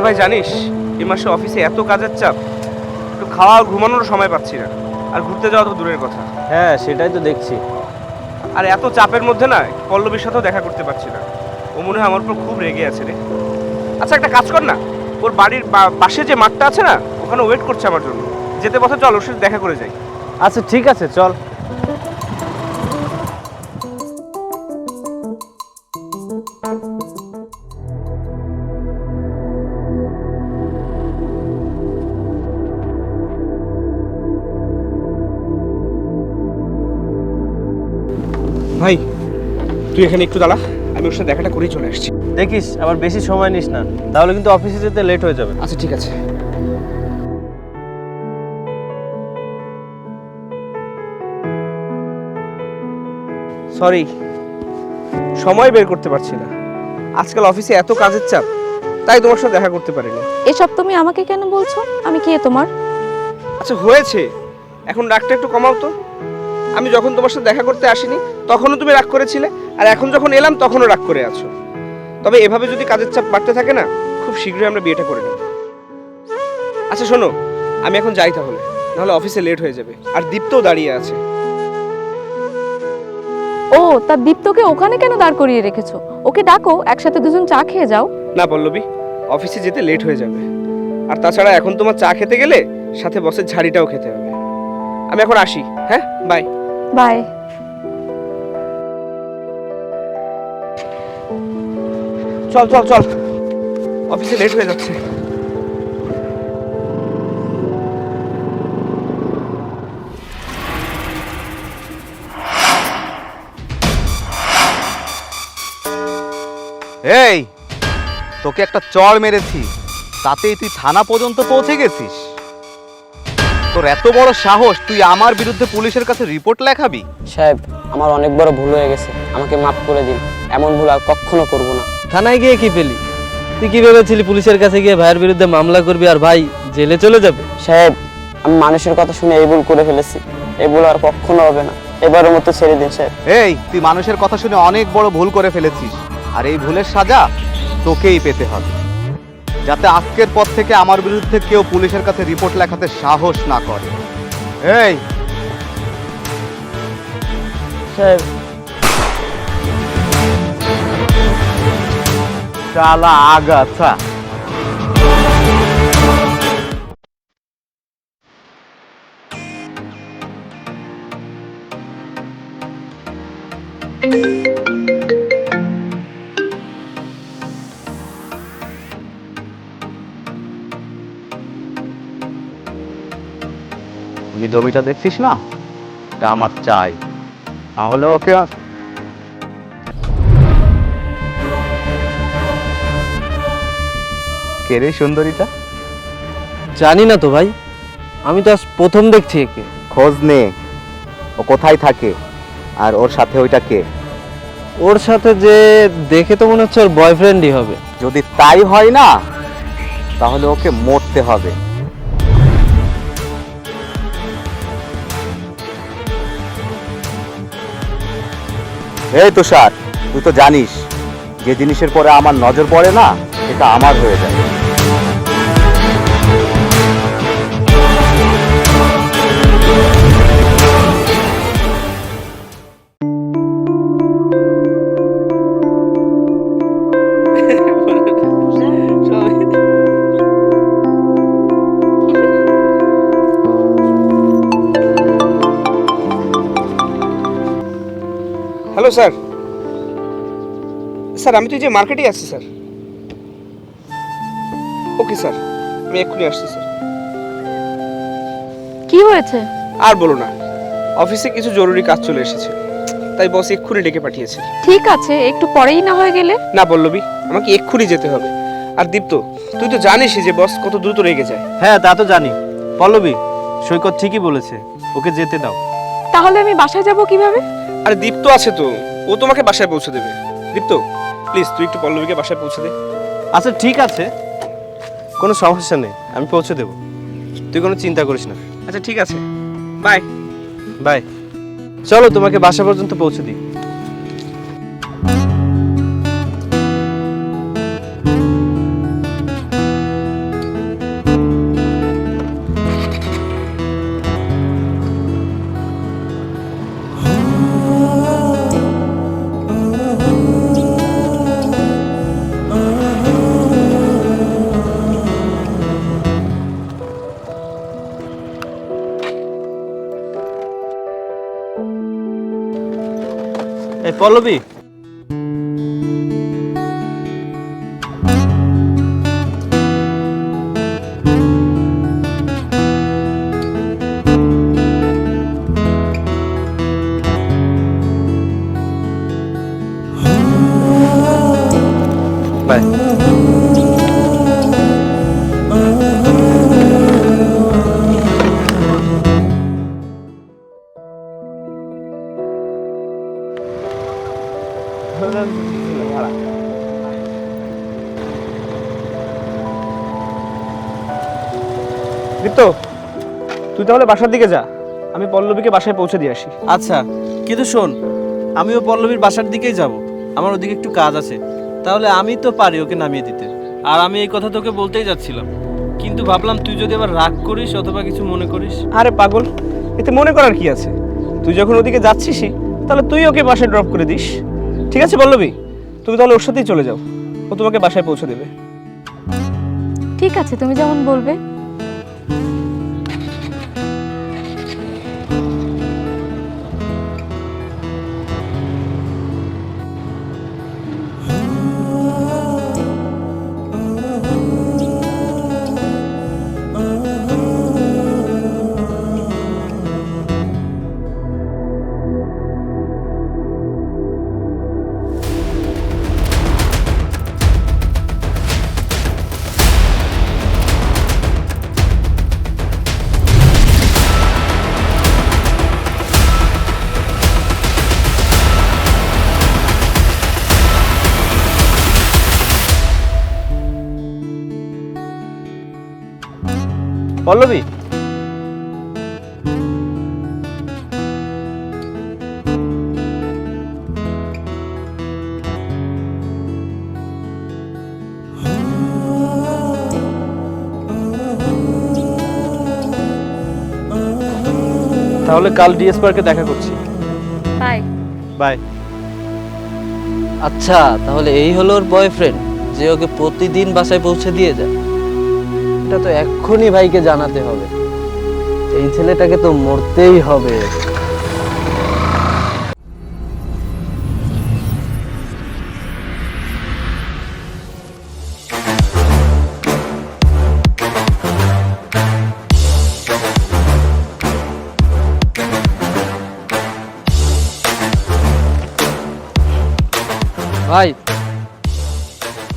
আরে ভাই জানিস এ মাসে অফিসে এত কাজের চাপ একটু খাওয়া ঘুমানোর সময় পাচ্ছি না। আর ঘুরতে যাওয়া তো দূরের কথা। হ্যাঁ সেটাই তো দেখছি। আর এত চাপের মধ্যে না পল্লবীর সাথেও দেখা করতে পারছি না। ও মনে হয় আমার উপর খুব রেগে আছে রে। আচ্ছা একটা কাজ কর না। ওর বাড়ির বা- পাশে যে মাঠটা আছে না ওখানে ওয়েট করছে আমার জন্য। যেতে পথে চল ওর সাথে দেখা করে যাই। আচ্ছা ঠিক আছে চল। তুই এখানে একটু দাঁড়া আমি ওর সাথে দেখাটা করেই চলে আসছি। দেখিস আবার বেশি সময় নিস না। তাহলে কিন্তু অফিসে যেতে লেট হয়ে যাবে। আচ্ছা ঠিক আছে। সরি সময় বের করতে পারছি না। আজকাল অফিসে এত কাজের চাপ তাই তোমার সাথে দেখা করতে পারিনি। এসব তুমি আমাকে কেন বলছো? আমি কে তোমার? আচ্ছা হয়েছে। এখন রাগটা একটু কমাও তো। আমি যখন তোমার সাথে দেখা করতে আসিনি তখনও তুমি রাগ করেছিলে? আর এখন যখন এলাম তখনও রাগ করে আছো। তবে এভাবে যদি কাজের চাপ বাড়তে থাকে না খুব শীঘ্রই আমরা বিয়েটা করে নেব। আচ্ছা শোনো আমি এখন যাই তাহলে। নাহলে অফিসে লেট হয়ে যাবে। আর দীপ্তও দাঁড়িয়ে আছে। ও তা দীপ্তকে ওখানে কেন দাঁড় করিয়ে রেখেছো? ওকে ডাকো একসাথে দুজন চা খেয়ে যাও। না পল্লবী অফিসে যেতে লেট হয়ে যাবে। আর তাছাড়া এখন তোমার চা খেতে গেলে সাথে বসের ঝাড়িটাও খেতে হবে। আমি এখন আসি হ্যাঁ? বাই। বাই। চল চল চল। অফিসে লেট হয়ে যাচ্ছে। এই তোকে একটা চড় মেরেছি। তাতেই তুই থানা পর্যন্ত পৌঁছে গেছিস। তোর এত বড় সাহস তুই আমার বিরুদ্ধে পুলিশের কাছে রিপোর্ট লেখাবি? সাহেব আমার অনেক বড় ভুল হয়ে গেছে। আমাকে মাফ করে দিন। এমন ভুল আর কখনো করব না। থানায় গিয়ে কি পেলি? তুই কি ভেবেছিলি পুলিশের কাছে গিয়ে ভাইয়ের বিরুদ্ধে মামলা করবি আর ভাই জেলে চলে যাবে? সাহেব আমি মানুষের কথা শুনে এই ভুল করে ফেলেছি। এই ভুল আর কখনো হবে না। এবারের মতো ছেড়ে দিন সাহেব। এই তুই মানুষের কথা শুনে অনেক বড় ভুল করে ফেলেছিস। আর এই ভুলের সাজা তোকেই পেতে হবে। যাতে আজকের পর থেকে আমার বিরুদ্ধে কেউ পুলিশের কাছে রিপোর্ট লেখাতে সাহস না করে। এই! সাহেব চালা আগাছা। জমিটা দেখছিস না? এটা আমার চাই। তাহলে ওকে কে রে সুন্দরীটা? জানি না তো ভাই। আমি তো আজ প্রথম দেখছি একে। খোঁজ নে ও কোথায় থাকে আর ওর সাথে ওইটা কে? ওর সাথে যে দেখে তো মনে হচ্ছে ওর বয়ফ্রেন্ডই হবে। যদি তাই হয় না তাহলে ওকে মরতে হবে। এই তুষার তুই তো জানিস যে জিনিসের পরে আমার নজর পড়ে না এটা আমার হয়ে যায়। Hello sir. স্যার আমি তো যে মার্কেটে আছি স্যার। ওকে স্যার আমি এক্ষুনি আসছি স্যার। কি হয়েছে? আর বলো না অফিসে কিছু জরুরি কাজ চলে এসেছে তাই বস এক্ষুনি ডেকে পাঠিয়েছে। ঠিক আছে একটু পরেই না হয়ে গেলে? না পল্লবী আমাকে এক্ষুনি যেতে হবে। আর দীপ্ত তুই তো জানিসই যে বস কত দ্রুত রেগে যায়। হ্যাঁ তা তো জানি। পল্লবী সৈকত ঠিকই বলেছে ওকে যেতে দাও। তাহলে আমি বাসায় যাব কীভাবে? আরে দীপ্ত আছে তো। ও তোমাকে বাসায় পৌঁছে দেবে। দীপ্ত প্লিজ তুই একটু পল্লবীকে বাসায় পৌঁছে দে। আচ্ছা ঠিক আছে। কোনো সমস্যা নেই আমি পৌঁছে দেবো। তুই কোনো চিন্তা করিস না। আচ্ছা ঠিক আছে। বাই বাই চলো তোমাকে বাসা পর্যন্ত পৌঁছে দিই। পল্লবী? দীপ্ত তুই তাহলে বাসার দিকে যা। আমি পল্লবীকে বাসায় পৌঁছে দিয়ে আসি। আচ্ছা কিন্তু শোন আমিও পল্লবীর বাসার দিকেই যাব। আমার ওদিকে একটু কাজ আছে। তাহলে আমি তো পারি ওকে নামিয়ে দিতে। আর আমি এই কথা তোকে বলতেই যাচ্ছিলাম। কিন্তু ভাবলাম তুই যদি আবার রাগ করিস অথবা কিছু মনে করিস। আরে পাগল এতে মনে করার কি আছে? তুই যখন ওদিকে যাচ্ছিসই তাহলে তুই ওকে বাসায় ড্রপ করে দিস। ঠিক আছে পল্লবী? তুমি তাহলে ওর সাথেই চলে যাও। ও তোমাকে বাসায় পৌঁছে দেবে। ঠিক আছে তুমি যেমন বলবে। Thank you. পল্লবী। তাহলে কাল ডিএস পার্কে দেখা করছি। বাই। বাই। আচ্ছা তাহলে এই হলো ওর বয়ফ্রেন্ড যে ওকে প্রতিদিন বাসায় পৌঁছে দিয়ে যায়। এটা তো এক্ষুনি ভাইকে জানাতে হবে। এই ছেলেটাকে তো মরতেই হবে। ভাই,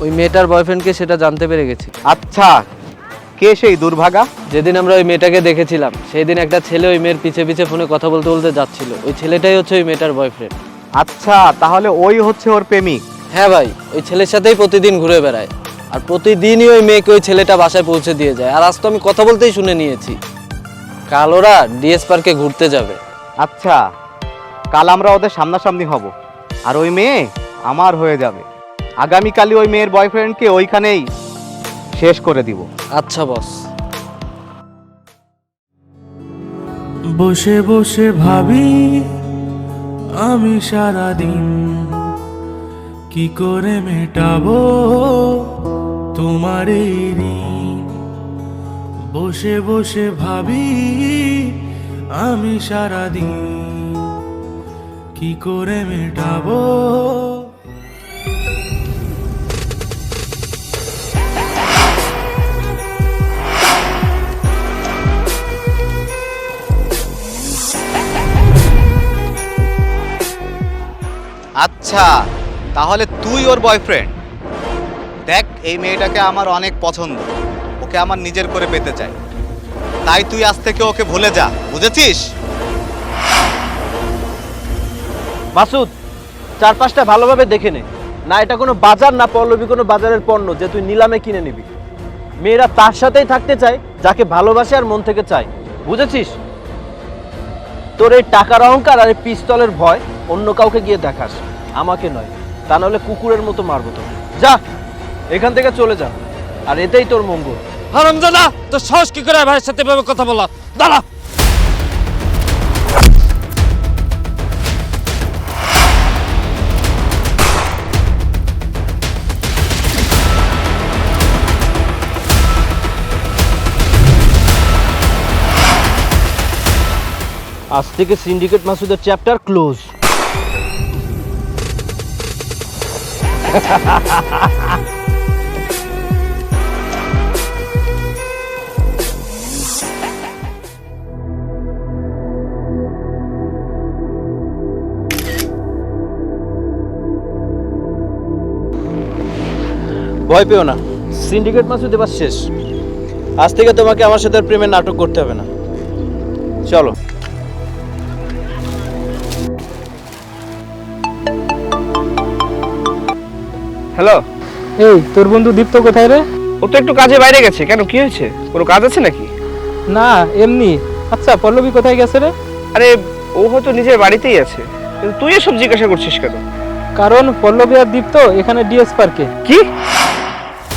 ওই মেয়েটার বয়ফ্রেন্ডকে সেটা জানতে পেরে গেছি। আচ্ছা কে সেই দুর্ভাগা? যেদিন আমরা ওই মেয়েটাকে দেখেছিলাম সেই দিন একটা ছেলে ওই মেয়ের পিছে পিছে ফোনে কথা বলতে বলতে যাচ্ছিল। ওই ছেলেটাই হচ্ছে ওই মেয়েটার বয়ফ্রেন্ড আচ্ছা তাহলে ওই হচ্ছে ওর প্রেমিক। হ্যাঁ ভাই ওই ছেলের সাথেই প্রতিদিন ঘুরে বেড়ায়। আর প্রতিদিনই ওই মেয়েকে ওই ছেলেটা বাসায় পৌঁছে দিয়ে যায়। আর আজ তো আমি কথা বলতেই শুনে নিয়েছি। কাল ওরা ডিএস পার্কে ঘুরতে যাবে। আচ্ছা কাল আমরা ওদের সামনাসামনি হব। আর ওই মেয়ে আমার হয়ে যাবে। আগামীকালই ওই মেয়ের বয়ফ্রেন্ডকে ওইখানেই শেষ করে দিব। আচ্ছা বস বসে বসে ভাবি আমি সারাদিন কি করে মেটাবো তোমার এই ঋণ? বসে বসে ভাবি আমি সারাদিন কি করে মেটাবো আচ্ছা তাহলে তুই ওর বয়ফ্রেন্ড দেখ, এই মেয়েটাকে আমার অনেক পছন্দ। ওকে আমার নিজের করে পেতে চাই। তাই তুই আজ থেকে ওকে ভুলে যা, বুঝেছিস? মাসুদ, চারপাশটা ভালোভাবে দেখে নে। না, এটা কোনো বাজার, না পল্লবী কোনো বাজারের পণ্য যে তুই নিলামে কিনে নিবি। মেয়েরা তার সাথেই থাকতে চায়, যাকে ভালোবাসে আর মন থেকে চায়। বুঝেছিস? তোর এই টাকার অহংকার আর এই পিস্তলের ভয় অন্য কাউকে গিয়ে দেখাস। আমাকে নয় তা নাহলে কুকুরের মতো মারবো তো যা এখান থেকে চলে যা আর এটাই তোর মঙ্গল। হারামজাদা তোর সাহস কি করে ভাইয়ের সাথে এভাবে কথা বলা দাঁড়া। আজ থেকে সিন্ডিকেট মাসুদের চ্যাপ্টার ক্লোজ ভয় পেও না। সিন্ডিকেট মাসুদ, এবার শেষ। আজ থেকে তোমাকে আমার সাথে প্রেমের নাটক করতে হবে না। চলো। হ্যালো এই তোর বন্ধু দীপ্ত কোথায় রে? ও তো একটু কাজে বাইরে গেছে। কেন কি হয়েছে? কোনো কাজ আছে নাকি? না এমনি। আচ্ছা পল্লবী কোথায় গেছে রে? আরে ও হয়তো নিজের বাড়িতেই আছে। কিন্তু তুই এসব জিজ্ঞাসা করছিস কেন? কারণ পল্লবী আর দীপ্ত এখানে ডিএস পার্কে। কি?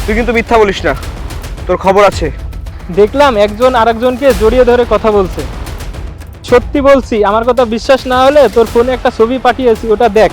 তুই কিন্তু মিথ্যা বলিস না। তোর খবর আছে। দেখলাম একজন আরেকজনকে জড়িয়ে ধরে কথা বলছে। সত্যি বলছি আমার কথা বিশ্বাস না হলে তোর ফোনে একটা ছবি পাঠিয়েছি ওটা দেখ।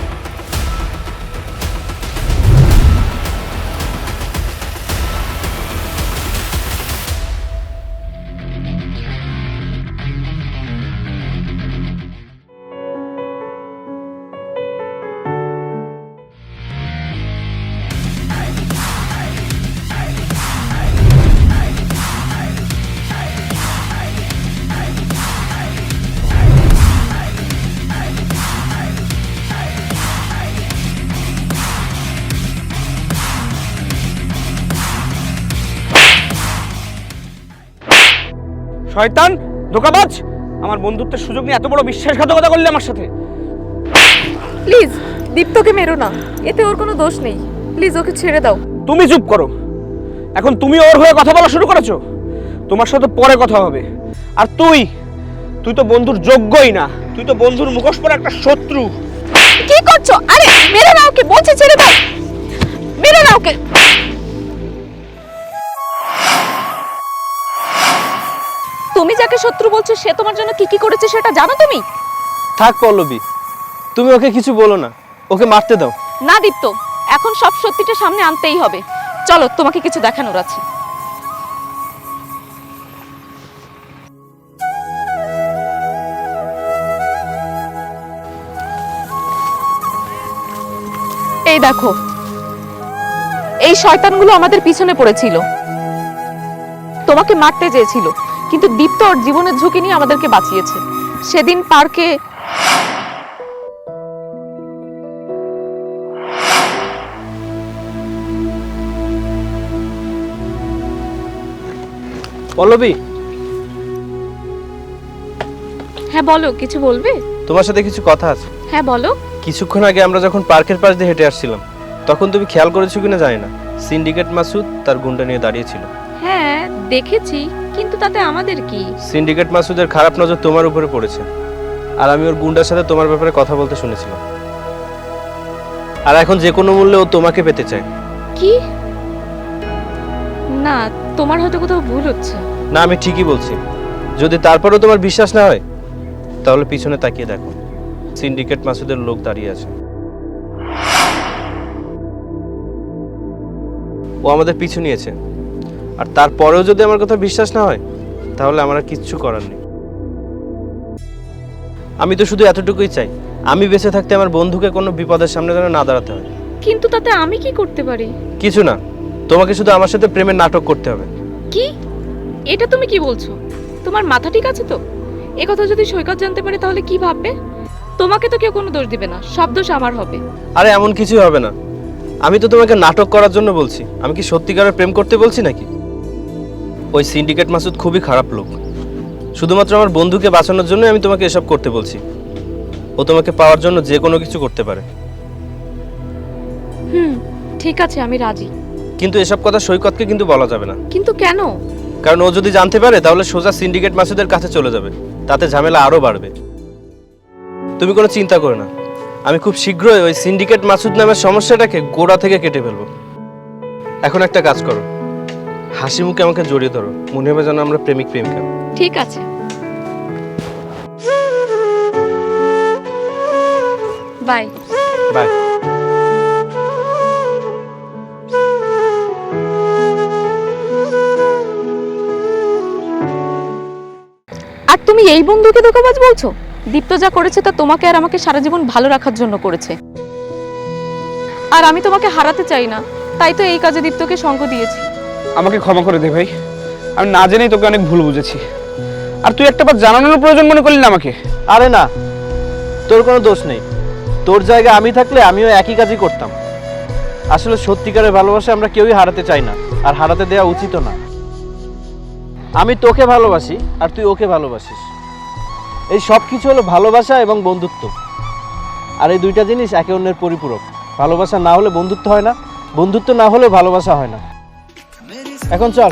শয়তান ধোকাবাজ। আমার বন্ধুত্বের সুযোগ নিয়ে এত বড় বিশ্বাসঘাতকতা করলে আমার সাথে। প্লিজ দীপ্তকে মেরো না। এতে ওর কোনো দোষ নেই। প্লিজ ওকে ছেড়ে দাও। তুমি চুপ করো। এখন তুমি ওর হয়ে কথা বলা শুরু করেছ। তোমার সাথে পরে কথা হবে। আর তুই তুই তো বন্ধুর যোগ্যই না। তুই তো বন্ধুর মুখোশ পরে একটা শত্রু। কি করছ? আরে মেরো না ওকে। বলছি ছেড়ে দাও। মেরো না ওকে। তুমি যাকে শত্রু বলছো সে তোমার জন্য কি কি করেছে সেটা জানো তুমি? থাক পল্লবী তুমি ওকে কিছু বলো না। ওকে মারতে দাও। না দীপ্ত এখন সব সত্যিটা সামনে আনতেই হবে। চলো তোমাকে কিছু দেখানোর আছে। এই দেখো এই শয়তানগুলো আমাদের পিছনে পড়েছিল। তোমাকে মারতে চেয়েছিল। কিন্তু দীপ্ত ওর জীবনের ঝুঁকি নিয়ে আমাদেরকে বাঁচিয়েছে। সেদিন পার্কে পল্লবী? হ্যাঁ বলো কিছু বলবে? তোমার সাথে কিছু কথা আছে। হ্যাঁ বলো। কিছুক্ষণ আগে আমরা যখন পার্কের পাশ দিয়ে হেঁটে আসছিলাম তখন তুমি খেয়াল করেছ কিনা জানি না। সিন্ডিকেট মাসুদ তার গুন্ডা নিয়ে দাঁড়িয়েছিল দেখেছি কিন্তু তাতে আমাদের কি? সিন্ডিকেট মাসুদের খারাপ নজর তোমার উপরে পড়েছে। আর আমি ওর গুন্ডার সাথে তোমার ব্যাপারে কথা বলতে শুনেছিলাম। আর এখন যে কোনো মূল্যে ও তোমাকে পেতে চায়। কি? না তোমার হয়তো কোথাও ভুল হচ্ছে। না আমি ঠিকই বলছি। যদি তারপরেও তোমার বিশ্বাস না হয় তাহলে পিছনে তাকিয়ে দেখো। সিন্ডিকেট মাসুদের লোক দাঁড়িয়ে আছে। ও আমাদের পিছু নিয়েছে। আর তারপরেও যদি আমার কথা বিশ্বাস না হয় তাহলে আমার আর কিচ্ছু করার নেই। আমি তো শুধু এতটুকুই চাই আমি বেঁচে থাকতে আমার বন্ধুকে কোনো বিপদের সামনে যেন না দাঁড়াতে হয়। কিন্তু তাতে আমি কি করতে পারি? কিছু না তোমাকে শুধু আমার সাথে প্রেমের নাটক করতে হবে। কি? এটা তুমি কি বলছো? তোমার মাথা ঠিক আছে তো? এ কথা যদি সৈকত জানতে পারে তাহলে কি ভাববে? তোমাকে তো কেউ কোনো দোষ দিবে না সব দোষ আমার হবে। আরে এমন কিছুই হবে না। আমি তো তোমাকে নাটক করার জন্য বলছি। আমি কি সত্যিকারের প্রেম করতে বলছি নাকি? ওই সিন্ডিকেট মাসুদ খুবই খারাপ লোক। শুধুমাত্র আমার বন্ধুকে বাঁচানোর জন্য আমি তোমাকে এসব করতে বলছি। ও তোমাকে পাওয়ার জন্য যে কোনো কিছু করতে পারে। হুম ঠিক আছে আমি রাজি। কিন্তু এসব কথা সৈকতকে কিন্তু বলা যাবে না। কিন্তু কেন? কারণ ও যদি জানতে পারে তাহলে সোজা সিন্ডিকেট মাসুদের কাছে চলে যাবে। তাতে ঝামেলা আরও বাড়বে। তুমি কোনো চিন্তা করো না। আমি খুব শীঘ্রই ওই সিন্ডিকেট মাসুদ নামের সমস্যাটাকে গোড়া থেকে কেটে ফেলব। এখন একটা কাজ করো। হাসি মুখে আমাকে জড়িয়ে ধরো। মনে হবে যেন আমরা প্রেমিক প্রেমিকা। ঠিক আছে। বাই। বাই। আর তুমি এই বন্ধুকে ধোকাবাজ বলছো? দীপ্ত যা করেছে তা তোমাকে আর আমাকে সারা জীবন ভালো রাখার জন্য করেছে। আর আমি তোমাকে হারাতে চাই না। তাই তো এই কাজে দীপ্তকে সঙ্গ দিয়েছি। আমাকে ক্ষমা করে দে ভাই। আমি না জেনেই তোকে অনেক ভুল বুঝেছি। আর তুই একটা বার জানানোর প্রয়োজন মনে করলি না আমাকে? আরে না, তোর কোনো দোষ নেই। তোর জায়গায় আমি থাকলে আমিও একই কাজই করতাম। আসলে সত্যিকারের ভালোবাসা আমরা কেউই হারাতে চাই না, আর হারাতে দেওয়া উচিত না। আমি তোকে ভালোবাসি, আর তুই ওকে ভালোবাসিস। এই সব কিছু হলো ভালোবাসা এবং বন্ধুত্ব। আর এই দুইটা জিনিস একে অন্যের পরিপূরক। ভালোবাসা না হলে বন্ধুত্ব হয় না, বন্ধুত্ব না হলে ভালোবাসা হয় না। এখন চল।